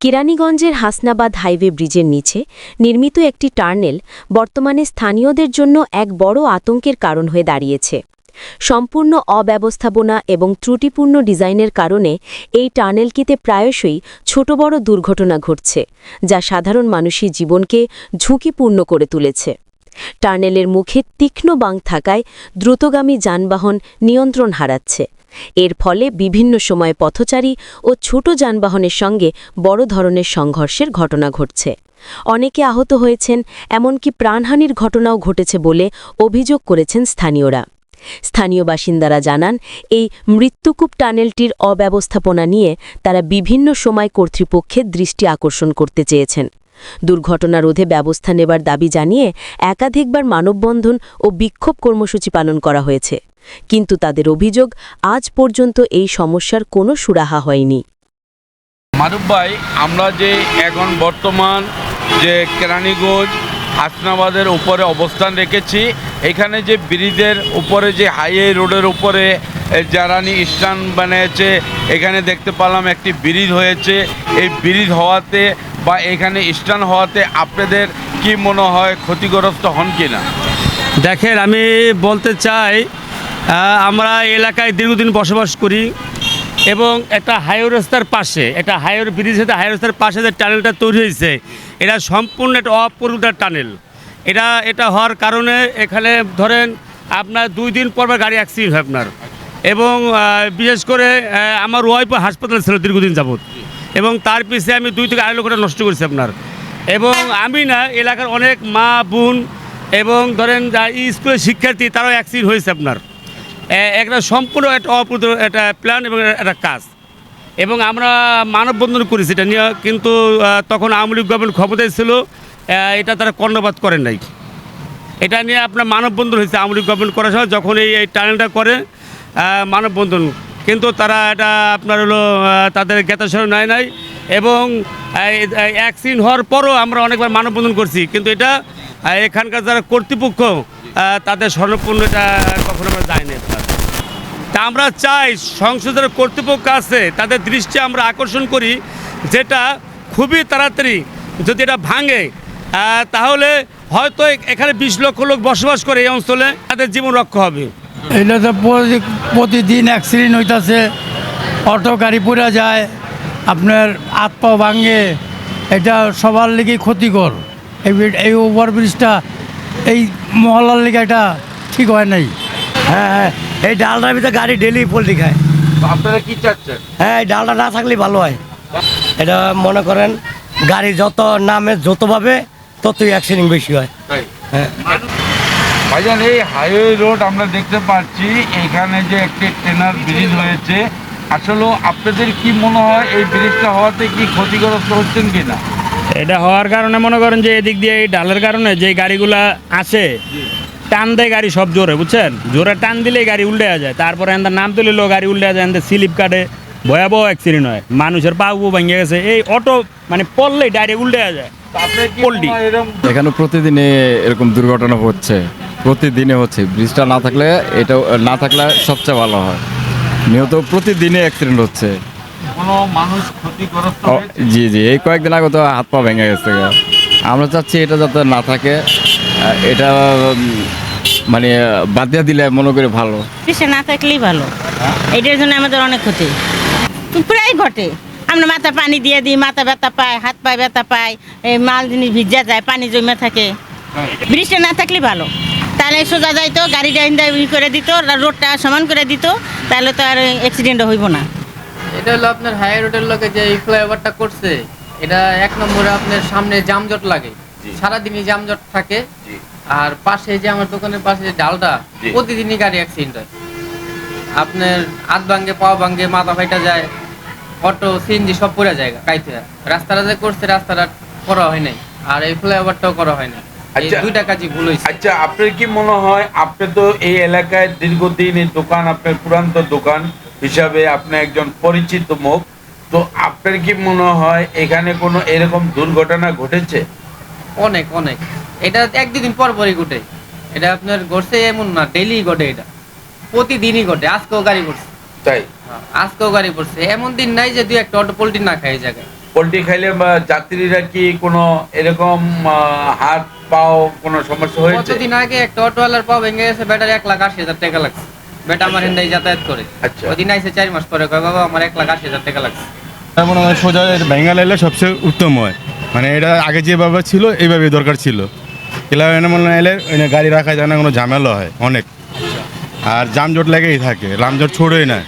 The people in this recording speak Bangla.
কেরানীগঞ্জের হাসনাবাদ হাইওয়ে ব্রিজের নিচে নির্মিত একটি টার্নেল বর্তমানে স্থানীয়দের জন্য এক বড় আতঙ্কের কারণ হয়ে দাঁড়িয়েছে। সম্পূর্ণ অব্যবস্থাপনা এবং ত্রুটিপূর্ণ ডিজাইনের কারণে এই টানেলটিতে প্রায়শই ছোট বড় দুর্ঘটনা ঘটছে, যা সাধারণ মানুষের জীবনকে ঝুঁকিপূর্ণ করে তুলেছে। টার্নেলের মুখে তীক্ষ্ণ বাঁক থাকায় দ্রুতগামী যানবাহন নিয়ন্ত্রণ হারাচ্ছে। এর ফলে বিভিন্ন সময়ে পথচারী ও ছোট যানবাহনের সঙ্গে বড় ধরনের সংঘর্ষের ঘটনা ঘটছে। অনেকে আহত হয়েছেন, এমনকি প্রাণহানির ঘটনাও ঘটেছে বলে অভিযোগ করেছেন স্থানীয়রা। স্থানীয় বাসিন্দারা জানান, এই মৃত্যুকূপ টানেলটির অব্যবস্থাপনা নিয়ে তারা বিভিন্ন সময় কর্তৃপক্ষের দৃষ্টি আকর্ষণ করতে চেয়েছেন। দুর্ঘটনা রোধে ব্যবস্থা নেবার দাবি জানিয়ে একাধিকবার মানববন্ধন ও বিক্ষোভ কর্মসূচি পালন করা হয়েছে। কিন্তু তাদের অভিযোগ আজ পর্যন্ত এই সমস্যার কোনো সুরাহা হয়নি। মারুফ ভাই, আমরা যে এখন বর্তমান যে কেরানীগঞ্জ, হাসনাবাদের উপরে অবস্থান রেখেছি, এখানে যে ব্রিজের উপরে যে হাইওয়ে রোডের উপরে জ্বালানি স্ট্যান্ড বানিয়েছে, এখানে দেখতে পেলাম একটি ব্রিজ হয়েছে। এই ব্রিজ হওয়াতে বা এখানে স্ট্যান্ড হওয়াতে আপনাদের কি মনে হয় ক্ষতিগ্রস্ত হন কি না দেখেন, আমি বলতে চাই আমরা এলাকায় দীর্ঘদিন বসবাস করি এবং একটা হাইওয়ে রাস্তার পাশে, একটা হাইওয়ে ব্রিজ হতে হাইওয়ে রাস্তার পাশে যে টানেলটা তৈরি হয়েছে, এটা সম্পূর্ণ একটা অপরিতার টানেল। এটা এটা হওয়ার কারণে এখানে ধরেন আপনার দুই দিন পর পর গাড়ি অ্যাক্সিডেন্ট হয় আপনার। এবং বিশেষ করে আমার ওয়াইফ হাসপাতালে ছিল দীর্ঘদিন যাবত এবং তার পিছিয়ে আমি দুই থেকে আড়াই লক্ষ টাকা নষ্ট করেছি আপনার। এবং আমি না এলাকার অনেক মা, বোন এবং ধরেন যা স্কুলের শিক্ষার্থী, তারাও অ্যাক্সিডেন্ট হয়েছে আপনার। একটা সম্পূর্ণ একটা অপ্রত একটা প্ল্যান এবং একটা কাজ। এবং আমরা মানববন্ধন করেছি এটা নিয়ে, কিন্তু তখন আওয়ামী লীগ গভর্নমেন্ট ক্ষমতায় ছিল এটা তারা কর্ণপাত করেন নাই। এটা নিয়ে আপনার মানববন্ধন হয়েছে আওয়ামী লীগ গভর্নমেন্ট করার সময়, যখন এই এই টানেলটা করে মানববন্ধন কিন্তু তারা এটা আপনার হলো তাদের জ্ঞাতাসর নেয় নাই এবং অ্যাক্সিডেন্ট হওয়ার পরও আমরা অনেকবার মানববন্ধন করছি। কিন্তু এটা এখানকার যারা কর্তৃপক্ষ তাদের স্বর্ণপূর্ণ এটা কখনো আমরা যায়নি তা আমরা চাই সংসদের কর্তৃপক্ষ আছে, তাদের দৃষ্টি আমরা আকর্ষণ করি, যেটা খুবই তাড়াতাড়ি যদি এটা ভাঙে তাহলে হয়তো এখানে বিশ লক্ষ লোক বসবাস করে এই অঞ্চলে, তাদের জীবন রক্ষা হবে। এটা তো প্রতিদিন অ্যাক্সিডেন্ট হইতাছে। অটো গাড়ি পড়ে যায়। আপনার হাত পা ভাঙে। এটা সবার লিগে ক্ষতিকর। এই এই ওভারব্রিজটা এই মহল্লার লিগে এটা ঠিক হয় নাই। হ্যাঁ হ্যাঁ। এই ডালটার ভিতরে গাড়ি ডেলি পোল্ট্রি খায়। আপনারা কি চাচ্ছেন? হ্যাঁ এই ডালটা না থাকলে ভালো হয়। এটা মনে করেন গাড়ি যত নামে যত পাবে ততই অ্যাক্সিডেন্ট বেশি হয়। হ্যাঁ। ভাইজান এই হাইওয়ে রোড আমরা দেখতে পাচ্ছি এখানে যে একটি ট্রেনার ব্রিজ হয়েছে আসলে আপনাদের কি মনে হয় এই ব্রিজটা হওয়াতে কি ক্ষতিগ্রস্ত হচ্ছেন কি না এটা হওয়ার কারণে মনে করেন যে এদিক দিয়ে এই ডালের কারণে যে গাড়িগুলা আসে টান দেয় গাড়ি সব জোরে বুঝছেন? জোরে টান দিলেই গাড়ি উল্টে যায়। তারপরে এদের নাম তুলিলেও গাড়ি উল্টে যায় এদের স্লিপ কাটে ভয়াবহ অ্যাক্সিডেন্ট হয়। মানুষের পা ভেঙে গেছে। এই অটো মানে পড়লেই ডাইরেক্ট উল্টে যায়। এখানে প্রতিদিনে এরকম দুর্ঘটনা হচ্ছে। প্রতিদিনে হচ্ছে ব্রিজটা না থাকলে এটা না থাকলে সবচেয়ে ভালো হয়। নিয়ত প্রতিদিনে অ্যাক্সিডেন্ট হচ্ছে। মানুষ ক্ষতিগ্রস্ত জি জি এই কয়েকদিন আগে তো হাত পা ভেঙে গেছে গা। আমরা চাচ্ছি এটা যাতে না থাকে এটা মানে বাদ দিয়ে দিলে মনে করি ভালো। পিসে না থাকলেই ভালো। এটার জন্য আমাদের অনেক ক্ষতি। প্রায় ঘটে। আমরা মাথা পানি দিয়ে দিই মাথা ব্যথা পায় হাত পায়ে ব্যথা পায় এই মাল জিনিস ভিজা যায় পানি জমে থাকে। বৃষ্টি না থাকলে ভালো। তাহলে সোজা যাইতো গাড়িটা ইন্দা ই করে দিত রোডটা সমান করে দিত তাহলে তো আর অ্যাক্সিডেন্ট হইব না। এটা হলো আপনার হাই রোডের লোকে যে এই ফ্লাইওভারটা করছে এটা এক নম্বরে আপনার সামনে জামজট লাগে। সারাদিনই জামজট থাকে। আর পাশে যে আমার দোকানের পাশে যে ডালটা প্রতিদিনই গাড়ি অ্যাক্সিডেন্ট হয়। আপনার হাত ভাঙ্গে পা ভাঙ্গে মাথা ফাইটা যায় অটো সিএনজি সব পড়ে যায় কাইতে। রাস্তাটা যে করছে রাস্তাটা করা হয় নাই। আর এই ফ্লাইওভারটাও করা হয় না। দুইটা কাজই ভুল হয়েছে। আচ্ছা আপনার কি মনে হয় আপনি তো এই এলাকায় দীর্ঘদিন এই দোকান আপনার পুরান্ত দোকান হিসাবে আপনি একজন পরিচিত মুখ। তো আপনার কি মনে হয় এখানে কোনো এরকম দুর্ঘটনা ঘটেছে? অনেক অনেক। এটা এক দুদিন পর পরই ঘটে। এটা আপনার ঘটছে এমন না ডেইলি ঘটে এটা। প্রতিদিনই ঘটে আজকেও গাড়ি ঘটছে তাই? আজকেও গাড়ি পড়ছে এমন দিন নাই যে দুই একটা অটো পোল্ট্রি না খায় এই জায়গায়। পোলট্রি খাইলে বা যাত্রীরা কি কোনো এরকম হাত পাও কোনো সমস্যা হয়েছে? কতদিন আগে একটা অটোওয়ালার পাও ভেঙে গেছে বেটার এক লাখ আশি হাজার টাকা লাগছে। বেটা আমার হিন্দাই যাতায়াত করে। আচ্ছা। ওদিন আইসে চার মাস পরে কয় বাবা আমার এক লাখ আশি হাজার টাকা লাগছে। তারপর মানে সোজা ভেঙ্গা লাইলে সবচেয়ে উত্তম হয়। মানে এটা আগে যেভাবে ছিল এইভাবে দরকার ছিল। এলাকা এনে মনে এলে গাড়ি রাখা যায় না কোনো ঝামেলা হয় অনেক। আর জামজট লেগেই থাকে রামজট ছোড়োই না।